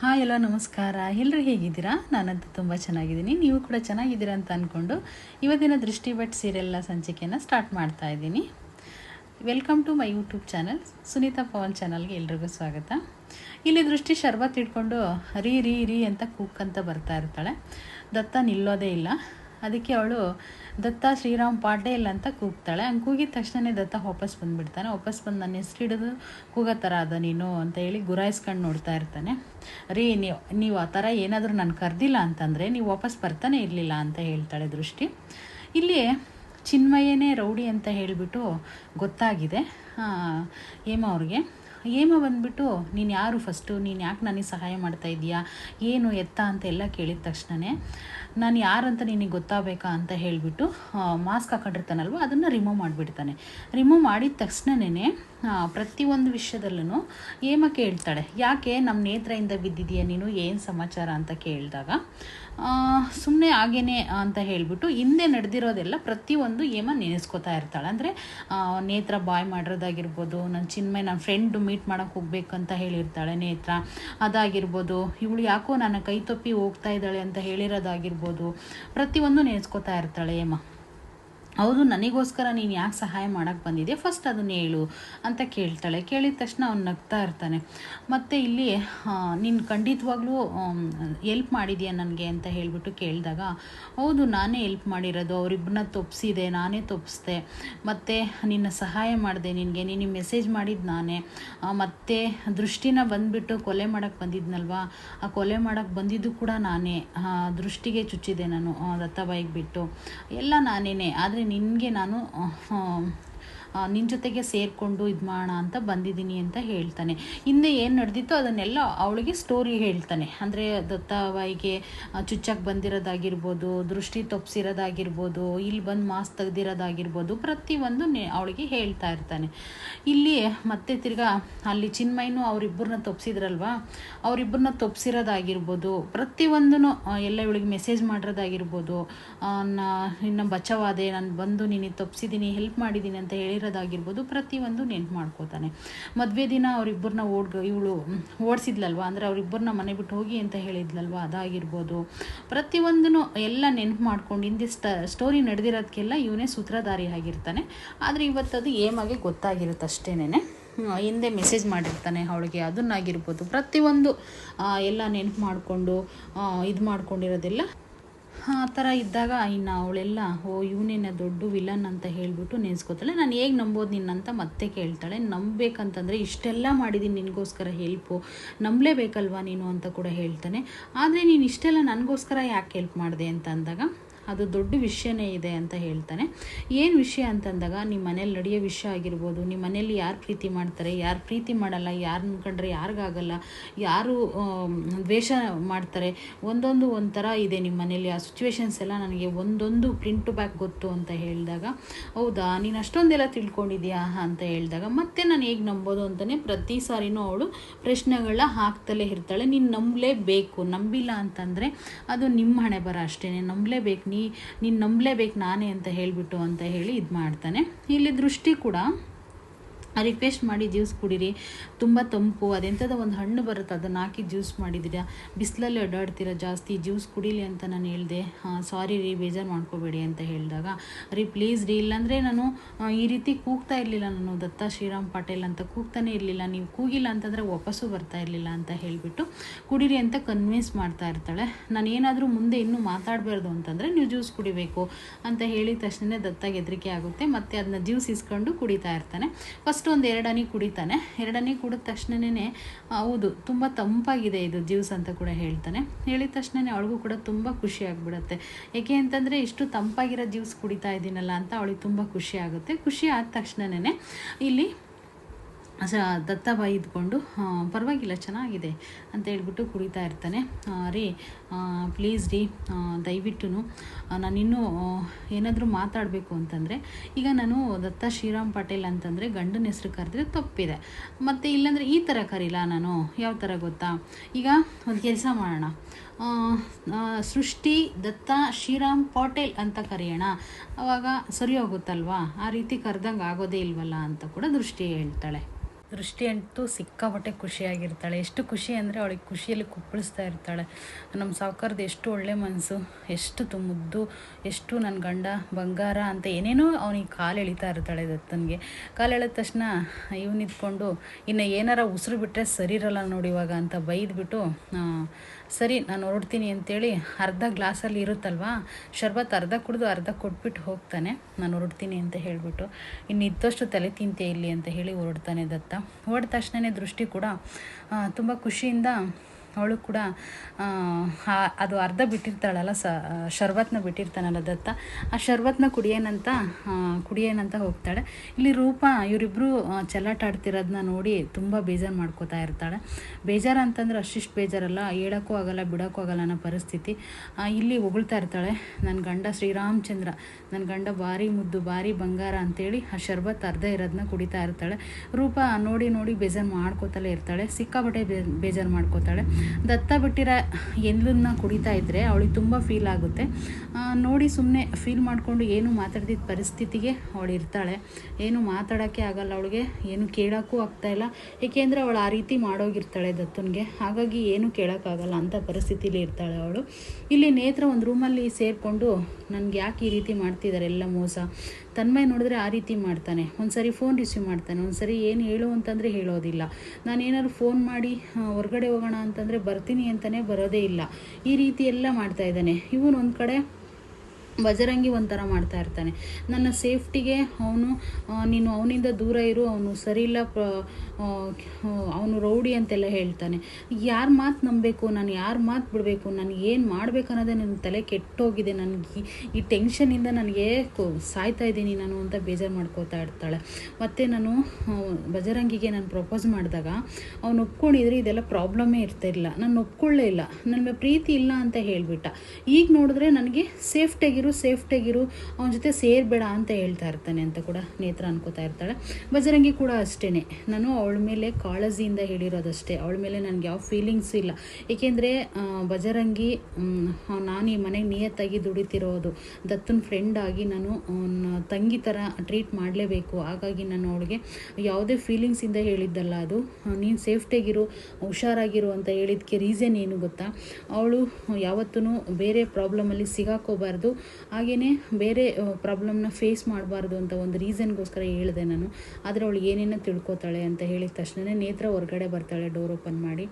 Hi ಎಲ್ಲ ನಮಸ್ಕಾರ. ಎಲ್ಲರೂ ಹೇಗಿದ್ದೀರಾ? ನಾನಂತೂ ತುಂಬ ಚೆನ್ನಾಗಿದ್ದೀನಿ. ನೀವು ಕೂಡ ಚೆನ್ನಾಗಿದ್ದೀರಾ ಅಂತ ಅಂದ್ಕೊಂಡು ಇವತ್ತಿನ ದೃಷ್ಟಿ ಭಟ್ ಸೀರಿಯಲ್ನ ಸಂಚಿಕೆಯನ್ನು ಸ್ಟಾರ್ಟ್ ಮಾಡ್ತಾ ಇದ್ದೀನಿ. Welcome to my YouTube channel Sunitha Pavan ಚಾನಲ್ಗೆ ಎಲ್ರಿಗೂ ಸ್ವಾಗತ. ಇಲ್ಲಿ ದೃಷ್ಟಿ ಶರ್ಬತ್ ಇಟ್ಕೊಂಡು ರೀ ರೀ ರೀ ಅಂತ ಕೂಕ್ ಅಂತ ಬರ್ತಾ ಇರ್ತಾಳೆ. ದತ್ತ ನಿಲ್ಲೋದೇ ಇಲ್ಲ. ಅದಕ್ಕೆ ಅವಳು ದತ್ತ ಶ್ರೀರಾಮ್ ಪಾಟೇಲ್ ಅಂತ ಕೂಗ್ತಾಳೆ. ಹಂಗೆ ಕೂಗಿದ ತಕ್ಷಣನೇ ದತ್ತ ವಾಪಸ್ ಬಂದುಬಿಡ್ತಾನೆ. ವಾಪಸ್ ಬಂದು ನನ್ನ ಹೆಸ್ರು ಹಿಡಿದು ಕೂಗೋ ಥರ ಅದ ನೀನು ಅಂತ ಹೇಳಿ ಗುರಾಯಿಸ್ಕೊಂಡು ನೋಡ್ತಾ ಇರ್ತಾನೆ. ರೀ, ನೀವು ನೀವು ಆ ಥರ ಏನಾದರೂ ನಾನು ಕರೆದಿಲ್ಲ ಅಂತಂದರೆ ನೀವು ವಾಪಸ್ ಬರ್ತಾನೆ ಇರಲಿಲ್ಲ ಅಂತ ಹೇಳ್ತಾಳೆ ದೃಷ್ಟಿ. ಇಲ್ಲಿ ಚಿನ್ಮಯನೇ ರೌಡಿ ಅಂತ ಹೇಳಿಬಿಟ್ಟು ಗೊತ್ತಾಗಿದೆ. ಹೇಮ ಅವ್ರಿಗೆ. ಹೇಮ ಬಂದ್ಬಿಟ್ಟು, ನೀನು ಯಾರು ಫಸ್ಟು ನೀನು ಯಾಕೆ ನನಗೆ ಸಹಾಯ ಮಾಡ್ತಾ ಇದೀಯಾ ಏನು ಎತ್ತ? ಅಂತ ಎಲ್ಲ ಕೇಳಿದ ತಕ್ಷಣವೇ ನಾನು ಯಾರಂತ ನಿನಗೆ ಗೊತ್ತಾಗಬೇಕಾ? ಅಂತ ಹೇಳಿಬಿಟ್ಟು ಮಾಸ್ಕ್ ಹಾಕೊಂಡಿರ್ತಾನಲ್ವ, ಅದನ್ನು ರಿಮೂವ್ ಮಾಡಿಬಿಡ್ತಾನೆ. ರಿಮೂವ್ ಮಾಡಿದ ತಕ್ಷಣವೇ ಪ್ರತಿಯೊಂದು ವಿಷಯದಲ್ಲೂ ಹೇಮ ಕೇಳ್ತಾಳೆ, ಯಾಕೆ ನಮ್ಮ ನೇತ್ರದಿಂದ ಬಿದ್ದಿದೆಯಾ ನೀನು? ಏನು ಸಮಾಚಾರ? ಅಂತ ಕೇಳಿದಾಗ ಸುಮ್ಮನೆ ಹಾಗೇನೆ ಅಂತ ಹೇಳಿಬಿಟ್ಟು ಹಿಂದೆ ನಡೆದಿರೋದೆಲ್ಲ ಪ್ರತಿಯೊಂದು ಏಮ ನೆನೆಸ್ಕೋತಾ ಇರ್ತಾಳೆ. ಅಂದರೆ ನೇತ್ರ ಬಾಯ್ ಮಾಡಿರೋದಾಗಿರ್ಬೋದು ನನ್ನ ಚಿನ್ಮೆ ನನ್ನ ಫ್ರೆಂಡು ಮೀಟ್ ಮಾಡೋಕ್ಕೆ ಹೋಗ್ಬೇಕಂತ ಹೇಳಿರ್ತಾಳೆ ನೇತ್ರ. ಅದಾಗಿರ್ಬೋದು, ಇವಳು ಯಾಕೋ ನನ್ನ ಕೈ ತಪ್ಪಿ ಹೋಗ್ತಾ ಇದ್ದಾಳೆ ಅಂತ ಹೇಳಿರೋದಾಗಿರ್ಬೋದು, ಪ್ರತಿಯೊಂದು ನೆನೆಸ್ಕೋತಾ ಇರ್ತಾಳೆ ಹೇಮ. ಹೌದು ನನಗೋಸ್ಕರ ನೀನು ಯಾಕೆ ಸಹಾಯ ಮಾಡೋಕ್ಕೆ ಬಂದಿದೆ ಫಸ್ಟ್ ಅದನ್ನು ಹೇಳು ಅಂತ ಕೇಳ್ತಾಳೆ. ಕೇಳಿದ ತಕ್ಷಣ ಅವ್ನು ನಗ್ತಾ ಇರ್ತಾನೆ. ಮತ್ತು ಇಲ್ಲಿ ನೀನು ಖಂಡಿತವಾಗ್ಲೂ ಎಲ್ಪ್ ಮಾಡಿದ್ಯಾ ನನಗೆ? ಅಂತ ಹೇಳಿಬಿಟ್ಟು ಕೇಳಿದಾಗ, ಹೌದು, ನಾನೇ ಎಲ್ಪ್ ಮಾಡಿರೋದು. ಅವರಿಬ್ಬರನ್ನ ತಪ್ಪಿಸಿದೆ ನಾನೇ ತಪ್ಪಿಸ್ದೆ ಮತ್ತು ನಿನ್ನ ಸಹಾಯ ಮಾಡಿದೆ ನಿನಗೆ. ನೀನು ಮೆಸೇಜ್ ಮಾಡಿದ್ದು ನಾನೇ. ಮತ್ತು ದೃಷ್ಟಿನ ಬಂದುಬಿಟ್ಟು ಕೊಲೆ ಮಾಡೋಕ್ಕೆ ಬಂದಿದ್ನಲ್ವಾ? ಆ, ಕೊಲೆ ಮಾಡೋಕ್ಕೆ ಬಂದಿದ್ದು ಕೂಡ ನಾನೇ. ದೃಷ್ಟಿಗೆ ಚುಚ್ಚಿದೆ ನಾನು ದತ್ತಾಬಾಯಿಗೆ ಬಿಟ್ಟು. ಎಲ್ಲ ನಾನೇ ಆದರೆ ನಿನಗೆ ನಾನು ನಿನ್ನ ಜೊತೆಗೆ ಸೇರಿಕೊಂಡು ಇದು ಮಾಡೋಣ ಅಂತ ಬಂದಿದ್ದೀನಿ ಅಂತ ಹೇಳ್ತಾನೆ. ಹಿಂದೆ ಏನು ನಡೆದಿತ್ತು ಅದನ್ನೆಲ್ಲ ಅವಳಿಗೆ ಸ್ಟೋರಿ ಹೇಳ್ತಾನೆ. ಅಂದರೆ ದತ್ತಾಬಾಯಿಗೆ ಚುಚ್ಚಕ್ಕೆ ಬಂದಿರೋದಾಗಿರ್ಬೋದು, ದೃಷ್ಟಿ ತಪ್ಪಿಸಿರೋದಾಗಿರ್ಬೋದು ಇಲ್ಲಿ ಬಂದು ಮಾಸ್ ತೆಗ್ದಿರೋದಾಗಿರ್ಬೋದು, ಪ್ರತಿಯೊಂದು ಅವಳಿಗೆ ಹೇಳ್ತಾ ಇರ್ತಾನೆ. ಇಲ್ಲಿ ಮತ್ತೆ ತಿರ್ಗಾ ಅಲ್ಲಿ ಚಿನ್ಮಯನು ಅವರಿಬ್ಬರನ್ನ ತಪ್ಪಿಸಿದ್ರಲ್ವಾ ಅವರಿಬ್ಬರನ್ನ ತಪ್ಪಿಸಿರೋದಾಗಿರ್ಬೋದು ಪ್ರತಿಯೊಂದೂ ಎಲ್ಲ ಇವಳಿಗೆ ಮೆಸೇಜ್ ಮಾಡಿರೋದಾಗಿರ್ಬೋದು ನಾ ನಿನ್ನ ಬಚಾವಾದೆ ನಾನು ಬಂದು ನಿನಗೆ ತಪ್ಪಿಸಿದ್ದೀನಿ ಹೆಲ್ಪ್ ಮಾಡಿದ್ದೀನಿ ಅಂತ ಹೇಳಿರೋದಾಗಿರ್ಬೋದು ಪ್ರತಿಯೊಂದು ನೆನ್ಪು ಮಾಡ್ಕೋತಾನೆ. ಮದುವೆ ದಿನ ಅವರಿಬ್ಬರನ್ನ ಓಡ್ ಇವಳು ಓಡಿಸಿದ್ಲಲ್ವ? ಅಂದರೆ ಅವರಿಬ್ಬರನ್ನ ಮನೆ ಬಿಟ್ಟು ಹೋಗಿ ಅಂತ ಹೇಳಿದ್ಲಲ್ವ? ಅದಾಗಿರ್ಬೋದು. ಪ್ರತಿಯೊಂದನ್ನು ಎಲ್ಲ ನೆನ್ಪು ಮಾಡ್ಕೊಂಡು ಹಿಂದೆ ಸ್ಟ ಸ್ಟೋರಿ ನಡೆದಿರೋದಕ್ಕೆಲ್ಲ ಇವನೇ ಸೂತ್ರಧಾರಿ ಆಗಿರ್ತಾನೆ. ಆದರೆ ಇವತ್ತದು ಏಮಾಗೆ ಗೊತ್ತಾಗಿರುತ್ತೆ ಅಷ್ಟೇನೆ ಹಿಂದೆ ಮೆಸೇಜ್ ಮಾಡಿರ್ತಾನೆ ಅವಳಿಗೆ. ಅದನ್ನಾಗಿರ್ಬೋದು. ಪ್ರತಿಯೊಂದು ಎಲ್ಲ ನೆನ್ಪು ಮಾಡಿಕೊಂಡು ಇದು ಮಾಡ್ಕೊಂಡಿರೋದೆಲ್ಲ ಆ ಥರ ಇದ್ದಾಗ ಇನ್ನು ಅವಳೆಲ್ಲ, ಓ, ಇವನೇನ ದೊಡ್ಡ ವಿಲನ್ ಅಂತ ಹೇಳಿಬಿಟ್ಟು ನೆನೆಸ್ಕೋತಾಳೆ. ನಾನು ಹೇಗೆ ನಂಬೋದು ನಿನ್ನಂತ ಮತ್ತೆ ಕೇಳ್ತಾಳೆ. ನಂಬಬೇಕಂತಂದರೆ ಇಷ್ಟೆಲ್ಲ ಮಾಡಿದ್ದೀನಿ ನಿನಗೋಸ್ಕರ ಹೆಲ್ಪು ನಂಬಲೇಬೇಕಲ್ವಾ ನೀನು ಅಂತ ಕೂಡ ಹೇಳ್ತಾನೆ. ಆದರೆ ನೀನು ಇಷ್ಟೆಲ್ಲ ನನಗೋಸ್ಕರ ಯಾಕೆ ಹೆಲ್ಪ್ ಮಾಡಿದೆ ಅಂತ ಅಂದಾಗ ಅದು ದೊಡ್ಡ ವಿಷಯನೇ ಇದೆ ಅಂತ ಹೇಳ್ತಾನೆ. ಏನು ವಿಷಯ ಅಂತಂದಾಗ ನಿಮ್ಮ ಮನೇಲಿ ನಡೆಯೋ ವಿಷಯ ಆಗಿರ್ಬೋದು ನಿಮ್ಮ ಮನೇಲಿ ಯಾರು ಪ್ರೀತಿ ಮಾಡ್ತಾರೆ, ಯಾರು ಪ್ರೀತಿ ಮಾಡಲ್ಲ, ಯಾರು ಕಂಡ್ರೆ ಯಾರಿಗಾಗಲ್ಲ, ಯಾರು ದ್ವೇಷ ಮಾಡ್ತಾರೆ, ಒಂದೊಂದು ಒಂಥರ ಇದೆ ನಿಮ್ಮ ಮನೇಲಿ. ಆ ಸಿಚುವೇಶನ್ಸ್ ಎಲ್ಲ ನನಗೆ ಒಂದೊಂದು ಪ್ರಿಂಟ್ ಬ್ಯಾಕ್ ಗೊತ್ತು ಅಂತ ಹೇಳಿದಾಗ, ಹೌದಾ, ನೀನು ಅಷ್ಟೊಂದೆಲ್ಲ ತಿಳ್ಕೊಂಡಿದ್ಯಾ ಅಂತ ಹೇಳಿದಾಗ, ಮತ್ತೆ ನಾನು ಹೇಗೆ ನಂಬೋದು ಅಂತಲೇ ಪ್ರತಿ ಸಾರಿನೂ ಅವಳು ಪ್ರಶ್ನೆಗಳನ್ನ ಹಾಕ್ತಲೇ ಇರ್ತಾಳೆ. ನೀನು ನಂಬಲೇಬೇಕು. ನಂಬಿಲ್ಲ ಅಂತಂದರೆ ಅದು ನಿಮ್ಮ ಹಣೆ ಬರ ಅಷ್ಟೇ ನಂಬಲೇಬೇಕು. ನೀ ನೀನು ನಂಬಲೇಬೇಕು ನಾನೇ ಅಂತ ಹೇಳಿಬಿಟ್ಟು ಅಂತ ಹೇಳಿ ಇದು ಮಾಡ್ತಾನೆ ಇಲ್ಲಿ ದೃಷ್ಟಿ ಕೂಡ ರಿಕ್ವೆಸ್ಟ್ ಮಾಡಿ ಜ್ಯೂಸ್ ಕುಡೀರಿ. ತುಂಬ ತಂಪು, ಅದೆಂಥದ ಒಂದು ಹಣ್ಣು ಬರುತ್ತೆ ಅದನ್ನು ಹಾಕಿ ಜ್ಯೂಸ್ ಮಾಡಿದ್ದೀರಾ ಬಿಸಿಲಲ್ಲಿ ಅಡ್ಡಾಡ್ತೀರಾ ಜಾಸ್ತಿ ಜ್ಯೂಸ್ ಕುಡೀಲಿ ಅಂತ ನಾನು ಹೇಳಿದೆ. ಸಾರಿ ರೀ, ಬೇಜಾರು ಮಾಡ್ಕೋಬೇಡಿ ಅಂತ ಹೇಳಿದಾಗ. ರೀ ಪ್ಲೀಸ್ ರೀ, ಇಲ್ಲಾಂದರೆ ನಾನು ಈ ರೀತಿ ಕೂಗ್ತಾ ಇರಲಿಲ್ಲ ನಾನು, ದತ್ತ ಶ್ರೀರಾಮ್ ಪಾಟೇಲ್ ಅಂತ ಕೂಗ್ತಾನೆ ಇರಲಿಲ್ಲ. ನೀವು ಕೂಗಿಲ್ಲ ಅಂತಂದರೆ ವಾಪಸ್ಸು ಬರ್ತಾ ಇರಲಿಲ್ಲ ಅಂತ ಹೇಳಿಬಿಟ್ಟು ಕುಡೀರಿ ಅಂತ ಕನ್ವಿನ್ಸ್ ಮಾಡ್ತಾ ಇರ್ತಾಳೆ. ನಾನು ಏನಾದರೂ ಮುಂದೆ ಇನ್ನೂ ಮಾತಾಡಬಾರ್ದು ಅಂತಂದರೆ ನೀವು ಜ್ಯೂಸ್ ಕುಡಿಬೇಕು ಅಂತ ಹೇಳಿದ ತಕ್ಷಣ ದತ್ತಾಗ ಹೆದರಿಕೆ ಆಗುತ್ತೆ. ಮತ್ತು ಅದನ್ನ ಜ್ಯೂಸ್ ಇಸ್ಕೊಂಡು ಕುಡಿತಾ ಇರ್ತಾನೆ. ಫಸ್ಟ್ ಒಂದು ಎರಡನೇ ಕುಡಿತಾನೆ. ಎರಡನೇ ಕುಡಿದ ತಕ್ಷಣನೇ, ಹೌದು, ತುಂಬ ತಂಪಾಗಿದೆ ಇದು ಜ್ಯೂಸ್ ಅಂತ ಕೂಡ ಹೇಳ್ತಾನೆ. ಹೇಳಿದ ತಕ್ಷಣನೇ ಅವಳಿಗೂ ಕೂಡ ತುಂಬ ಖುಷಿ ಆಗಿಬಿಡುತ್ತೆ. ಏಕೆ ಅಂತಂದರೆ, ಇಷ್ಟು ತಂಪಾಗಿರೋ ಜ್ಯೂಸ್ ಕುಡಿತಾ ಇದ್ದೀನಲ್ಲ ಅಂತ ಅವಳಿಗೆ ತುಂಬ ಖುಷಿ ಆಗುತ್ತೆ. ಖುಷಿ ಆದ ತಕ್ಷಣನೇ ಇಲ್ಲಿ ಸ ದತ್ತ ಇದ್ಕೊಂಡು ಪರವಾಗಿಲ್ಲ, ಚೆನ್ನಾಗಿದೆ ಅಂತ ಹೇಳ್ಬಿಟ್ಟು ಕುಡಿತಾ ಇರ್ತಾನೆ. ರೀ ಪ್ಲೀಸ್ ರೀ ದಯವಿಟ್ಟು ನಾನಿನ್ನೂ ಏನಾದರೂ ಮಾತಾಡಬೇಕು ಅಂತಂದರೆ, ಈಗ ನಾನು ದತ್ತ ಶ್ರೀರಾಮ್ ಪಾಟೇಲ್ ಅಂತಂದರೆ ಗಂಡನ ಹೆಸರು ಕರೆದ್ರೆ ತಪ್ಪಿದೆ. ಮತ್ತು ಇಲ್ಲಾಂದರೆ ಈ ಥರ ಕರೀಲ ನಾನು? ಯಾವ ಥರ ಗೊತ್ತಾ? ಈಗ ಒಂದು ಕೆಲಸ ಮಾಡೋಣ. ಸೃಷ್ಟಿ, ದತ್ತ, ಶ್ರೀರಾಮ್, ಪಾಟೇಲ್ ಅಂತ ಕರೆಯೋಣ. ಅವಾಗ ಸರಿ ಹೋಗುತ್ತಲ್ವಾ? ಆ ರೀತಿ ಕರೆದಂಗೆ ಆಗೋದೇ ಇಲ್ವಲ್ಲ ಅಂತ ಕೂಡ ದೃಷ್ಟಿ ಹೇಳ್ತಾಳೆ. ದೃಷ್ಟಿ ಅಂತೂ ಸಿಕ್ಕಾಪಟ್ಟೆ ಖುಷಿಯಾಗಿರ್ತಾಳೆ. ಎಷ್ಟು ಖುಷಿ ಅಂದರೆ ಅವಳಿಗೆ ಖುಷಿಯಲ್ಲಿ ಕುಪ್ಪಳಿಸ್ತಾ ಇರ್ತಾಳೆ. ನಮ್ಮ ಸಾವುಕಾರದ ಎಷ್ಟು ಒಳ್ಳೆ ಮನಸ್ಸು, ಎಷ್ಟು ತು ಮುದ್ದು ಎಷ್ಟು ನನ್ನ ಗಂಡ ಬಂಗಾರ ಅಂತ ಏನೇನೋ ಅವನಿಗೆ ಕಾಲು ಎಳಿತಾ ಇರ್ತಾಳೆ ದತ್ತನಿಗೆ. ಕಾಲು ಎಳೆದ ತಕ್ಷಣ ಇವ್ನು ನಿಂತ್ಕೊಂಡು, ಇನ್ನು ಏನಾರ ಉಸಿರು ಬಿಟ್ಟರೆ ಸರಿ ಇರಲ್ಲ ನೋಡಿ ಇವಾಗ ಅಂತ ಬೈದ್ಬಿಟ್ಟು ಸರಿ ನಾನು ಹೊರಡ್ತೀನಿ ಅಂತೇಳಿ ಅರ್ಧ ಗ್ಲಾಸಲ್ಲಿ ಇರುತ್ತಲ್ವಾ, ಶರ್ಬತ್ ಅರ್ಧ ಕುಡಿದು ಅರ್ಧ ಕೊಟ್ಬಿಟ್ಟು ಹೋಗ್ತಾನೆ. ನಾನು ಹೊರಡ್ತೀನಿ ಅಂತ ಹೇಳಿಬಿಟ್ಟು ಇನ್ನು ಇದ್ದಷ್ಟು ತಲೆ ತಿಂತೆ ಇಲ್ಲಿ ಅಂತ ಹೇಳಿ ಹೊರಡ್ತಾನೆ ದತ್ತ. ಹೊರಡ ತಕ್ಷಣವೇ ದೃಷ್ಟಿ ಕೂಡ ತುಂಬ ಖುಷಿಯಿಂದ ಅವಳು ಕೂಡ ಅದು ಅರ್ಧ ಬಿಟ್ಟಿರ್ತಾಳಲ್ಲ, ಸ ಶರ್ಬತ್ನ ಬಿಟ್ಟಿರ್ತಾನಲ್ಲ ದತ್ತ. ಆ ಶರ್ಬತ್ನ ಕುಡಿಯೇನಂತ ಕುಡಿಯೇನಂತ ಹೋಗ್ತಾಳೆ. ಇಲ್ಲಿ ರೂಪ ಇವರಿಬ್ಬರು ಚೆಲ್ಲಾಟ ಆಡ್ತಿರೋದನ್ನ ನೋಡಿ ತುಂಬ ಬೇಜಾರು ಮಾಡ್ಕೋತಾ ಇರ್ತಾಳೆ. ಬೇಜಾರು ಅಂತಂದ್ರೆ ಅಷ್ಟಿಷ್ಟು ಬೇಜಾರಲ್ಲ. ಹೇಳೋಕ್ಕೂ ಆಗಲ್ಲ, ಬಿಡೋಕ್ಕೂ ಆಗಲ್ಲ ಅನ್ನೋ ಪರಿಸ್ಥಿತಿ. ಇಲ್ಲಿ ಹೊಗಳ್ತಾ ಇರ್ತಾಳೆ ನನ್ನ ಗಂಡ ಶ್ರೀರಾಮಚಂದ್ರ ನನ್ನ ಗಂಡ ಭಾರಿ ಮುದ್ದು, ಭಾರಿ ಬಂಗಾರ ಅಂತೇಳಿ ಆ ಶರ್ಬತ್ ಅರ್ಧ ಇರೋದನ್ನ ಕುಡಿತಾ ಇರ್ತಾಳೆ. ರೂಪ ನೋಡಿ ನೋಡಿ ಬೇಜಾರು ಮಾಡ್ಕೋತಲೇ ಇರ್ತಾಳೆ. ಸಿಕ್ಕಾಪಟ್ಟೆ ಬೇ, ಬೇಜಾರು ಮಾಡ್ಕೋತಾಳೆ. ದತ್ತ ಬಿಟ್ಟಿರೋ ಎಲ್ಲನ್ನ ಕುಡಿತಾ ಇದ್ದರೆ ಅವಳಿಗೆ ತುಂಬ ಫೀಲ್ ಆಗುತ್ತೆ. ನೋಡಿ ಸುಮ್ಮನೆ ಫೀಲ್ ಮಾಡಿಕೊಂಡು ಏನು ಮಾತಾಡ್ದಿದ್ದ ಪರಿಸ್ಥಿತಿಗೆ ಅವಳು ಇರ್ತಾಳೆ. ಏನು ಮಾತಾಡೋಕ್ಕೆ ಆಗಲ್ಲ ಅವಳಿಗೆ, ಏನು ಕೇಳೋಕ್ಕೂ ಆಗ್ತಾಯಿಲ್ಲ ಏಕೆಂದರೆ ಅವಳು ಆ ರೀತಿ ಮಾಡೋಗಿರ್ತಾಳೆ ದತ್ತನಿಗೆ. ಹಾಗಾಗಿ ಏನು ಕೇಳೋಕ್ಕಾಗಲ್ಲ ಅಂಥ ಪರಿಸ್ಥಿತಿಲಿ ಇರ್ತಾಳೆ ಅವಳು. ಇಲ್ಲಿ ನೇತ್ರ ಒಂದು ರೂಮಲ್ಲಿ ಸೇರಿಕೊಂಡು, ನನಗೆ ಯಾಕೆ ಈ ರೀತಿ ಮಾಡ್ತಿದ್ದಾರೆ ಎಲ್ಲ ಮೋಸ. ತನ್ಮಯ ನೋಡಿದ್ರೆ ಆ ರೀತಿ ಮಾಡ್ತಾನೆ. ಒಂದು ಸರಿ ಫೋನ್ ರಿಸೀವ್ ಮಾಡ್ತಾನೆ. ಒಂದು ಸರಿ ಏನು ಹೇಳು ಅಂತಂದರೆ ಹೇಳೋದಿಲ್ಲ. ನಾನು ಏನಾದ್ರು ಫೋನ್ ಮಾಡಿ ಹೊರಗಡೆ ಹೊರ್ಗಡೆ ಹೋಗೋಣ ಅಂತಂದರೆ ಬರ್ತೀನಿ ಅಂತಲೇ ಬರೋದೇ ಇಲ್ಲ. ಈ ರೀತಿ ಎಲ್ಲ ಮಾಡ್ತಾ ಇದ್ದಾನೆ. ಇವನು ಒಂದು ಕಡೆ ಬಜರಂಗಿ ಒಂಥರ ಮಾಡ್ತಾ ಇರ್ತಾನೆ. ನನ್ನ ಸೇಫ್ಟಿಗೆ ಅವನು ನೀನು ಅವನಿಂದ ದೂರ ಇರು, ಅವನು ಸರಿಯಿಲ್ಲ ಅವನು ರೌಡಿ ಅಂತೆಲ್ಲ ಹೇಳ್ತಾನೆ. ಯಾರ ಮಾತು ನಂಬಬೇಕು, ನಾನು ಯಾರ ಮಾತು ಬಿಡಬೇಕು, ನಾನು ಏನು ಮಾಡ್ಬೇಕು ಅನ್ನೋದೇ ನನ್ನ ತಲೆ ಕೆಟ್ಟೋಗಿದೆ. ನನಗೆ ಈ ಟೆನ್ಷನಿಂದ ನನಗೆ ಸಾಯ್ತಾ ಇದ್ದೀನಿ ನಾನು ಅಂತ ಬೇಜಾರು ಮಾಡ್ಕೋತಾ ಇರ್ತಾಳೆ. ಮತ್ತು ನಾನು ಬಜರಂಗಿಗೆ ನಾನು ಪ್ರಪೋಸ್ ಮಾಡಿದಾಗ, ಅವನು ಒಪ್ಕೊಂಡಿದ್ರೆ ಇದೆಲ್ಲ ಪ್ರಾಬ್ಲಮ್ಮೇ ಇರ್ತಿರಲಿಲ್ಲ. ನಾನು ಒಪ್ಕೊಳ್ಳೇ ಇಲ್ಲ. ನನ್ನ ಪ್ರೀತಿ ಇಲ್ಲ ಅಂತ ಹೇಳಿಬಿಟ್ಟ. ಈಗ ನೋಡಿದ್ರೆ ನನಗೆ ಸೇಫ್ಟಿಯಾಗಿರು ಸೇಫ್ಟಿಯಾಗಿರು ಅವನ ಜೊತೆ ಸೇರಬೇಡ ಅಂತ ಹೇಳ್ತಾ ಇರ್ತಾನೆ ಅಂತ ಕೂಡ ನೇತ್ರ ಅನ್ಕೋತಾ ಇರ್ತಾಳೆ. ಬಜರಂಗಿ ಕೂಡ ಅಷ್ಟೇ ನಾನು ಅವಳ ಮೇಲೆ ಕಾಳಜಿಯಿಂದ ಹೇಳಿರೋದಷ್ಟೇ. ಅವಳ ಮೇಲೆ ನನಗೆ ಯಾವ ಫೀಲಿಂಗ್ಸ್ ಇಲ್ಲ. ಏಕೆಂದರೆ ಬಜರಂಗಿ ನಾನು ಈ ಮನೆಗೆ ನಿಯತ್ತಾಗಿ ದುಡಿತಿರೋದು. ದತ್ತನ ಫ್ರೆಂಡ್ ಆಗಿ ನಾನು ತಂಗಿ ಥರ ಟ್ರೀಟ್ ಮಾಡಲೇಬೇಕು. ಹಾಗಾಗಿ ನಾನು ಅವಳಿಗೆ ಯಾವುದೇ ಫೀಲಿಂಗ್ಸಿಂದ ಹೇಳಿದ್ದಲ್ಲ ಅದು. ನೀನು ಸೇಫ್ಟಿಯಾಗಿರು ಹುಷಾರಾಗಿರು ಅಂತ ಹೇಳಿದ್ದಕ್ಕೆ ರೀಸನ್ ಏನು ಗೊತ್ತಾ? ಅವಳು ಯಾವತ್ತೂ ಬೇರೆ ಪ್ರಾಬ್ಲಮಲ್ಲಿ ಸಿಗಾಕೋಬಾರ್ದು. ಹಾಗೆಯೇ ಬೇರೆ ಪ್ರಾಬ್ಲಮ್ನ ಫೇಸ್ ಮಾಡಬಾರ್ದು ಅಂತ ಒಂದು ರೀಸನ್ಗೋಸ್ಕರ ಹೇಳಿದೆ ನಾನು. ಆದರೆ ಅವಳು ಏನೇನೋ ತಿಳ್ಕೊತಾಳೆ ಅಂತ ಹೇಳಿದ ತಕ್ಷಣ ನೇತ್ರ ಹೊರಗಡೆ ಬರ್ತಾಳೆ ಡೋರ್ ಓಪನ್ ಮಾಡಿ.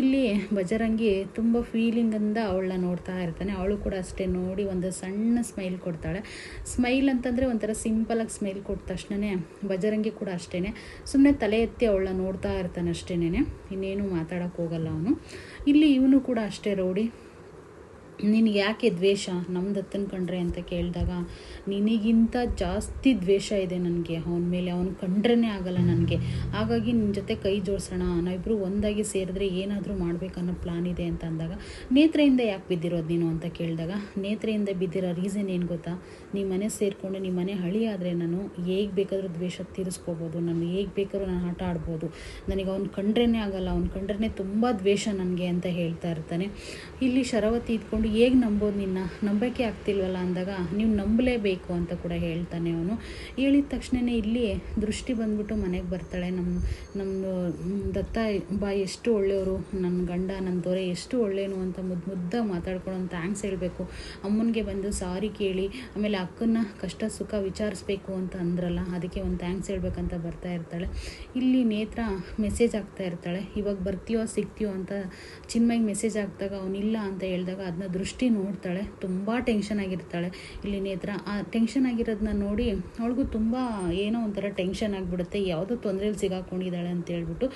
ಇಲ್ಲಿ ಬಜರಂಗಿ ತುಂಬ ಫೀಲಿಂಗಿಂದ ಅವಳನ್ನ ನೋಡ್ತಾ ಇರ್ತಾನೆ. ಅವಳು ಕೂಡ ಅಷ್ಟೇ ನೋಡಿ ಒಂದು ಸಣ್ಣ ಸ್ಮೈಲ್ ಕೊಡ್ತಾಳೆ. ಸ್ಮೈಲ್ ಅಂತಂದರೆ ಒಂಥರ ಸಿಂಪಲಾಗಿ ಸ್ಮೈಲ್ ಕೊಟ್ಟ ತಕ್ಷಣವೇ ಬಜರಂಗಿ ಕೂಡ ಅಷ್ಟೇ ಸುಮ್ಮನೆ ತಲೆ ಎತ್ತಿ ಅವಳನ್ನ ನೋಡ್ತಾ ಇರ್ತಾನೆ ಅಷ್ಟೇನೆ ಇನ್ನೇನು ಮಾತಾಡೋಕ್ಕೆ ಹೋಗಲ್ಲ ಅವನು. ಇಲ್ಲಿ ಇವನು ಕೂಡ ಅಷ್ಟೇ ರೌಡಿ. ನಿನಗೆ ಯಾಕೆ ದ್ವೇಷ? ನಮ್ಮ ದತ್ತನ ಕಂಡ್ರೆ ಅಂತ ಕೇಳಿದಾಗ, ನಿನಗಿಂತ ಜಾಸ್ತಿ ದ್ವೇಷ ಇದೆ ನನಗೆ. ಅವನ ಮೇಲೆ ಅವನು ಕಂಡ್ರೇ ಆಗಲ್ಲ ನನಗೆ. ಹಾಗಾಗಿ ನಿನ್ನ ಜೊತೆ ಕೈ ಜೋಡಿಸೋಣ. ನಾವಿಬ್ಬರು ಒಂದಾಗಿ ಸೇರಿದ್ರೆ ಏನಾದರೂ ಮಾಡಬೇಕನ್ನೋ ಪ್ಲಾನ್ ಇದೆ ಅಂತ ಅಂದಾಗ, ನೇತ್ರೆಯಿಂದ ಯಾಕೆ ಬಿದ್ದಿರೋದು ನೀನು ಅಂತ ಕೇಳಿದಾಗ, ನೇತ್ರೆಯಿಂದ ಬಿದ್ದಿರೋ ರೀಸನ್ ಏನು ಗೊತ್ತಾ? ನಿಮ್ಮ ಮನೆ ಸೇರಿಕೊಂಡು ನಿಮ್ಮ ಮನೆ ಹಳಿ ಆದರೆ ನಾನು ಹೇಗೆ ಬೇಕಾದರೂ ದ್ವೇಷ ತೀರಿಸ್ಕೋಬೋದು. ನಾನು ಹೇಗೆ ಬೇಕಾದ್ರೂ ನಾನು ಆಟ ಆಡ್ಬೋದು. ನನಗೆ ಅವ್ನು ಕಂಡ್ರೇ ಆಗಲ್ಲ. ಅವ್ನು ಕಂಡ್ರೇ ತುಂಬ ದ್ವೇಷ ನನಗೆ ಅಂತ ಹೇಳ್ತಾ ಇರ್ತಾನೆ. ಇಲ್ಲಿ ಶರಾವತಿ ಇದ್ಕೊಂಡು ಹೇಗೆ ನಂಬೋದು ನಿನ್ನ? ನಂಬಕ್ಕೆ ಆಗ್ತಿಲ್ವಲ್ಲ ಅಂದಾಗ ನೀವು ನಂಬಲೇಬೇಕು ಅಂತ ಕೂಡ ಹೇಳ್ತಾನೆ ಅವನು. ಹೇಳಿದ ತಕ್ಷಣವೇ ಇಲ್ಲಿ ದೃಷ್ಟಿ ಬಂದ್ಬಿಟ್ಟು ಮನೆಗೆ ಬರ್ತಾಳೆ. ನಮ್ಮ ನಮ್ಮ ದತ್ತ ಬಾ, ಎಷ್ಟು ಒಳ್ಳೆಯವರು. ನನ್ನ ಗಂಡ ನನ್ನ ದೊರೆ ಎಷ್ಟು ಒಳ್ಳೆಯನು ಅಂತ ಮುದ್ದು ಮಾತಾಡ್ಕೊಂಡು ಒಂದು ಥ್ಯಾಂಕ್ಸ್ ಹೇಳಬೇಕು. ಅಮ್ಮನಿಗೆ ಬಂದು ಸಾರಿ ಕೇಳಿ, ಆಮೇಲೆ ಅಕ್ಕನ ಕಷ್ಟ, ಸುಖ ವಿಚಾರಿಸ್ಬೇಕು ಅಂತ ಅಂದ್ರಲ್ಲ, ಅದಕ್ಕೆ ಒಂದು ಥ್ಯಾಂಕ್ಸ್ ಹೇಳ್ಬೇಕಂತ ಬರ್ತಾ ಇರ್ತಾಳೆ. ಇಲ್ಲಿ ನೇತ್ರ ಮೆಸೇಜ್ ಆಗ್ತಾ ಇರ್ತಾಳೆ. ಇವಾಗ ಬರ್ತೀಯೋ, ಸಿಗ್ತೀಯೋ ಅಂತ ಚಿನ್ಮಯ್ಗೆ ಮೆಸೇಜ್ ಆಗ್ತಾಗ ಅವನಿಲ್ಲ ಅಂತ ಹೇಳಿದಾಗ ಅದನ್ನ ದೃಷ್ಟಿ ನೋಡ್ತಾಳೆ, ತುಂಬ ಟೆನ್ಷನ್ ಆಗಿರ್ತಾಳೆ. ಇಲ್ಲಿ ನೇತ್ರ, ಆ ಟೆನ್ಷನ್ ಆಗಿರೋದನ್ನ ನೋಡಿ ಅವಳಿಗೂ ತುಂಬ ಏನೋ ಒಂಥರ ಟೆನ್ಷನ್ ಆಗಿಬಿಡುತ್ತೆ, ಯಾವುದೋ ತೊಂದರೆಯಲ್ಲಿ ಸಿಗಾಕೊಂಡಿದ್ದಾಳೆ ಅಂತ ಹೇಳ್ಬಿಟ್ಟು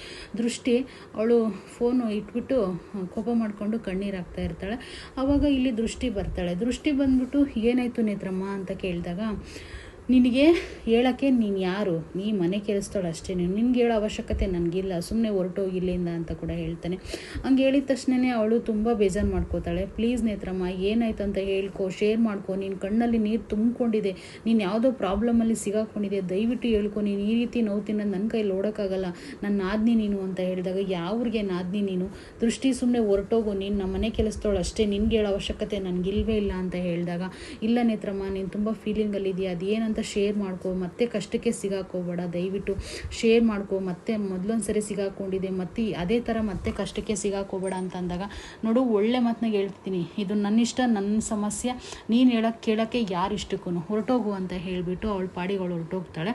ದೃಷ್ಟಿ ಅವಳು ಫೋನು ಇಟ್ಬಿಟ್ಟು ಕೋಪ ಮಾಡಿಕೊಂಡು ಕಣ್ಣೀರು ಹಾಕ್ತಾ ಇರ್ತಾಳೆ. ಆವಾಗ ಇಲ್ಲಿ ದೃಷ್ಟಿ ಬರ್ತಾಳೆ. ದೃಷ್ಟಿ ಬಂದ್ಬಿಟ್ಟು, ಏನಾಯಿತು ನೇತ್ರಮ್ಮ ಅಂತ ಕೇಳಿದಾಗ ನಿನಗೆ ಹೇಳೋಕ್ಕೆ ನೀನು ಯಾರು? ನೀ ಮನೆ ಕೆಲಸದವಳು ಅಷ್ಟೇ. ನೀನು ನಿನ್ಗೆ ಹೇಳೋ ಅವಶ್ಯಕತೆ ನನಗಿಲ್ಲ. ಸುಮ್ಮನೆ ಹೊರಟೋಗಿ ಇಲ್ಲಿಂದ ಅಂತ ಕೂಡ ಹೇಳ್ತಾನೆ. ಹಂಗೆ ಹೇಳಿದ ತಕ್ಷಣವೇ ಅವಳು ತುಂಬ ಬೇಜಾರು ಮಾಡ್ಕೋತಾಳೆ. ಪ್ಲೀಸ್ ನೇತ್ರಮ್ಮ, ಏನಾಯ್ತು ಅಂತ ಹೇಳ್ಕೊ, ಶೇರ್ ಮಾಡ್ಕೊ. ನಿನ್ನ ಕಣ್ಣಲ್ಲಿ ನೀರು ತುಂಬಿಕೊಂಡಿದೆ. ನೀನು ಯಾವುದೋ ಪ್ರಾಬ್ಲಮಲ್ಲಿ ಸಿಗಾಕೊಂಡಿದೆ. ದಯವಿಟ್ಟು ಹೇಳ್ಕೊ. ನೀನು ಈ ರೀತಿ ನೋವು ತಿನ್ನ ನನ್ನ ಕೈಲಿ ಓಡೋಕ್ಕಾಗಲ್ಲ. ನನ್ನ ನಾದ್ನಿ ನೀನು ಅಂತ ಹೇಳಿದಾಗ ಯಾವ್ರಿಗೆ ನಾದ್ನಿ ನೀನು? ದೃಷ್ಟಿ ಸುಮ್ಮನೆ ಹೊರಟೋಗು. ನೀನು ನಮ್ಮ ಮನೆ ಕೆಲಸದವಳು ಅಷ್ಟೇ. ನಿನ್ಗೆ ಹೇಳೋ ಅವಶ್ಯಕತೆ ನನಗಿಲ್ವೇ ಇಲ್ಲ ಅಂತ ಹೇಳಿದಾಗ, ಇಲ್ಲ ನೇತ್ರಮ್ಮ, ನೀನು ತುಂಬ ಫೀಲಿಂಗಲ್ಲಿದೆಯಾ ಅದೇನಂತ ಶೇರ್ ಮಾಡ್ಕೊ, ಮತ್ತೆ ಕಷ್ಟಕ್ಕೆ ಸಿಗಾಕೋಬೇಡ. ದಯವಿಟ್ಟು ಶೇರ್ ಮಾಡ್ಕೊ, ಮತ್ತೆ ಮೊದಲೊಂದು ಸರಿ ಸಿಗಾಕೊಂಡಿದೆ, ಮತ್ತೆ ಅದೇ ಥರ ಮತ್ತೆ ಕಷ್ಟಕ್ಕೆ ಸಿಗಾಕೋಬೇಡ ಅಂತ ಅಂದಾಗ, ನೋಡು, ಒಳ್ಳೆ ಮಾತನ್ನ ಹೇಳ್ತೀನಿ ಇದು ನನ್ನ ಇಷ್ಟ ನನ್ನ ಸಮಸ್ಯೆ. ನೀನು ಹೇಳೋಕ್ಕೆ ಕೇಳೋಕ್ಕೆ ಯಾರು ಇಷ್ಟಕ್ಕೂ ಹೊರಟೋಗು ಅಂತ ಹೇಳಿಬಿಟ್ಟು ಅವಳು ಪಾಡಿಗಳು ಹೊರಟೋಗ್ತಾಳೆ.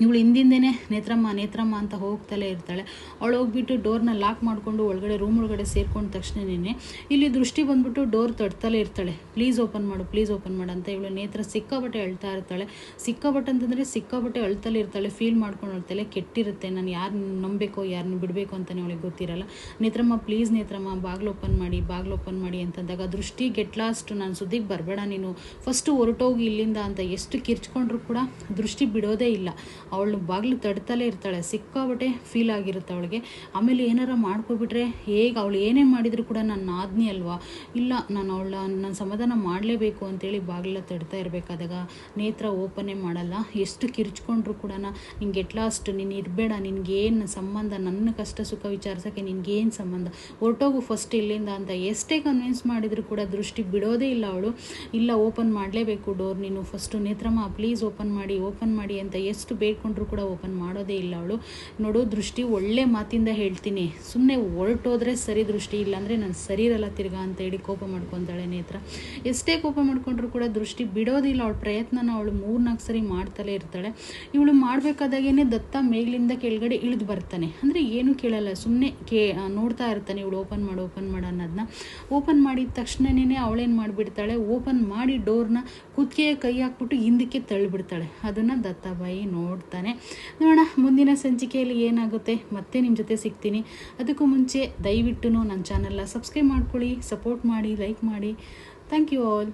ಇವಳು ಹಿಂದಿಂದೇನೆ ನೇತ್ರಮ್ಮ ನೇತ್ರಮ್ಮ ಅಂತ ಹೋಗ್ತಲೇ ಇರ್ತಾಳೆ. ಅವಳು ಹೋಗ್ಬಿಟ್ಟು ಡೋರ್ನ ಲಾಕ್ ಮಾಡಿಕೊಂಡು ಒಳಗಡೆ ರೂಮ್ ಒಳಗಡೆ ಸೇರ್ಕೊಂಡ ತಕ್ಷಣನೇ ಇಲ್ಲಿ ದೃಷ್ಟಿ ಬಂದ್ಬಿಟ್ಟು ಡೋರ್ ತಡ್ತಲೇ ಇರ್ತಾಳೆ. ಪ್ಲೀಸ್ ಓಪನ್ ಮಾಡು ಪ್ಲೀಸ್ ಓಪನ್ ಮಾಡು ಅಂತ ಇವಳು ನೇತ್ರ ಸಿಕ್ಕಾಬಟ್ಟೆ ಅಳ್ತಾ ಇರ್ತಾಳೆ. ಸಿಕ್ಕಾಬಟ್ಟೆ ಅಂತಂದರೆ ಸಿಕ್ಕಾಬಟ್ಟೆ ಅಳ್ತಲೇ ಇರ್ತಾಳೆ. ಫೀಲ್ ಮಾಡ್ಕೊಂಡು ಅಳ್ತಾಳೆ ಕೆಟ್ಟಿರುತ್ತೆ. ನಾನು ಯಾರು ನಂಬಬೇಕೋ ಯಾರನ್ನ ಬಿಡಬೇಕು ಅಂತಲೇ ಅವಳಿಗೆ ಗೊತ್ತಿರಲ್ಲ. ನೇತ್ರಮ್ಮ ಪ್ಲೀಸ್ ನೇತ್ರಮ್ಮ, ಬಾಗಿಲು ಓಪನ್ ಮಾಡಿ, ಬಾಗಿಲು ಓಪನ್ ಮಾಡಿ ಅಂತಂದಾಗ ದೃಷ್ಟಿ ಗೆಟ್ ಲಾಸ್ಟ್ ನಾನು ಸುದ್ದಿಗೆ ಬರಬೇಡ ನೀನು. ಫಸ್ಟು ಹೊರಟೋಗಿ ಇಲ್ಲಿಂದ ಅಂತ ಎಷ್ಟು ಕಿರ್ಚ್ಕೊಂಡ್ರು ಕೂಡ ದೃಷ್ಟಿ ಬಿಡೋದೇ ಇಲ್ಲ. ಅವಳು ಬಾಗಿಲು ತಡ್ತಲೇ ಇರ್ತಾಳೆ. ಸಿಕ್ಕಾಬಟ್ಟೆ ಫೀಲ್ ಆಗಿರುತ್ತೆ ಅವಳಿಗೆ. ಆಮೇಲೆ ಏನಾರ ಮಾಡ್ಕೊಬಿಟ್ರೆ ಹೇಗೆ ಅವಳು ಏನೇ ಮಾಡಿದರೂ ಕೂಡ ನನ್ನ ಆಜ್ಞೆ ಅಲ್ವಾ? ಇಲ್ಲ, ನಾನು ಅವಳ, ನಾನು ಸಮಾಧಾನ ಮಾಡಲೇಬೇಕು ಅಂತೇಳಿ ಬಾಗಿಲ ತಡ್ತಾ ಇರಬೇಕಾದಾಗ ನೇತ್ರ ಓಪನೇ ಮಾಡಲ್ಲ. ಎಷ್ಟು ಕಿರ್ಚ್ಕೊಂಡ್ರು ಕೂಡ ನಿಂಗೆ ಎಟ್ ಲಾಸ್ಟ್ ನೀನು ಇರಬೇಡ, ನಿನಗೇನು ಸಂಬಂಧ, ನನ್ನ ಕಷ್ಟ ಸುಖ ವಿಚಾರಿಸೋಕ್ಕೆ ನಿನಗೇನು ಸಂಬಂಧ? ಹೊರಟೋಗು ಫಸ್ಟ್ ಇಲ್ಲಿಂದ ಅಂತ. ಎಷ್ಟೇ ಕನ್ವಿನ್ಸ್ ಮಾಡಿದರೂ ಕೂಡ ದೃಷ್ಟಿ ಬಿಡೋದೇ ಇಲ್ಲ ಅವಳು. ಇಲ್ಲ ಓಪನ್ ಮಾಡಲೇಬೇಕು ಡೋರ್ ನೀನು. ಫಸ್ಟು ನೇತ್ರಮ್ಮ ಪ್ಲೀಸ್ ಓಪನ್ ಮಾಡಿ ಓಪನ್ ಮಾಡಿ ಅಂತ ಎಷ್ಟು ಬೇಡ್ಕೊಂಡ್ರು ಕೂಡ ಓಪನ್ ಮಾಡೋದೇ ಇಲ್ಲ ಅವಳು. ನೋಡು, ದೃಷ್ಟಿ ಒಳ್ಳೆ ಮಾತಿಂದ ಹೇಳ್ತೀನಿ. ಸುಮ್ಮನೆ ಹೊರಟೋದ್ರೆ ಸರಿ ದೃಷ್ಟಿ ಇಲ್ಲಾಂದರೆ ನಾನು ಸರಿ ಇರಲ್ಲ ತಿರ್ಗಾ ಅಂತ ಹೇಳಿ ಕೋಪ ಮಾಡ್ಕೊತಾಳೆ ನೇತ್ರ. ಎಷ್ಟೇ ಕೋಪ ಮಾಡ್ಕೊಂಡ್ರು ಕೂಡ ದೃಷ್ಟಿ ಬಿಡೋದಿಲ್ಲ ಅವಳು ಪ್ರಯತ್ನನ ಅವಳು ಮೂರ್ನಾಲ್ಕು ಸರಿ ಮಾಡ್ತಲೇ ಇರ್ತಾಳೆ. ಇವಳು ಮಾಡಬೇಕಾದಾಗೇನೆ ದತ್ತ ಮೇಲಿಂದ ಕೆಳಗಡೆ ಇಳಿದು ಬರ್ತಾನೆ. ಅಂದರೆ ಏನು ಕೇಳಲ್ಲ ಸುಮ್ಮನೆ ಕೇ ನೋಡ್ತಾ ಇರ್ತಾನೆ ಇವಳು ಓಪನ್ ಮಾಡು ಓಪನ್ ಮಾಡು ಅನ್ನೋದನ್ನ ಓಪನ್ ಮಾಡಿದ ತಕ್ಷಣನೇ ಅವಳೇನು ಮಾಡಿಬಿಡ್ತಾಳೆ, ಓಪನ್ ಮಾಡಿ ಡೋರ್ನ ಕುತ್ತಿಗೆಯ ಕೈ ಹಾಕ್ಬಿಟ್ಟು ಹಿಂದಕ್ಕೆ ತಳ್ಳಿಬಿಡ್ತಾಳೆ. ಅದನ್ನು ದತ್ತಾಬಾಯಿ ನೋಡ್ತಾನೆ ನೋಡೋಣ, ಮುಂದಿನ ಸಂಚಿಕೆಯಲ್ಲಿ ಏನಾಗುತ್ತೆ? ಮತ್ತೆ ನಿಮ್ಮ ಜೊತೆ ಸಿಗ್ತೀನಿ. ಅದಕ್ಕೂ ಮುಂಚೆ ದಯವಿಟ್ಟು ನನ್ನ ಚಾನಲ್ನ ಸಬ್ಸ್ಕ್ರೈಬ್ ಮಾಡ್ಕೊಳ್ಳಿ ಸಪೋರ್ಟ್ ಮಾಡಿ ಲೈಕ್ ಮಾಡಿ. Thank you all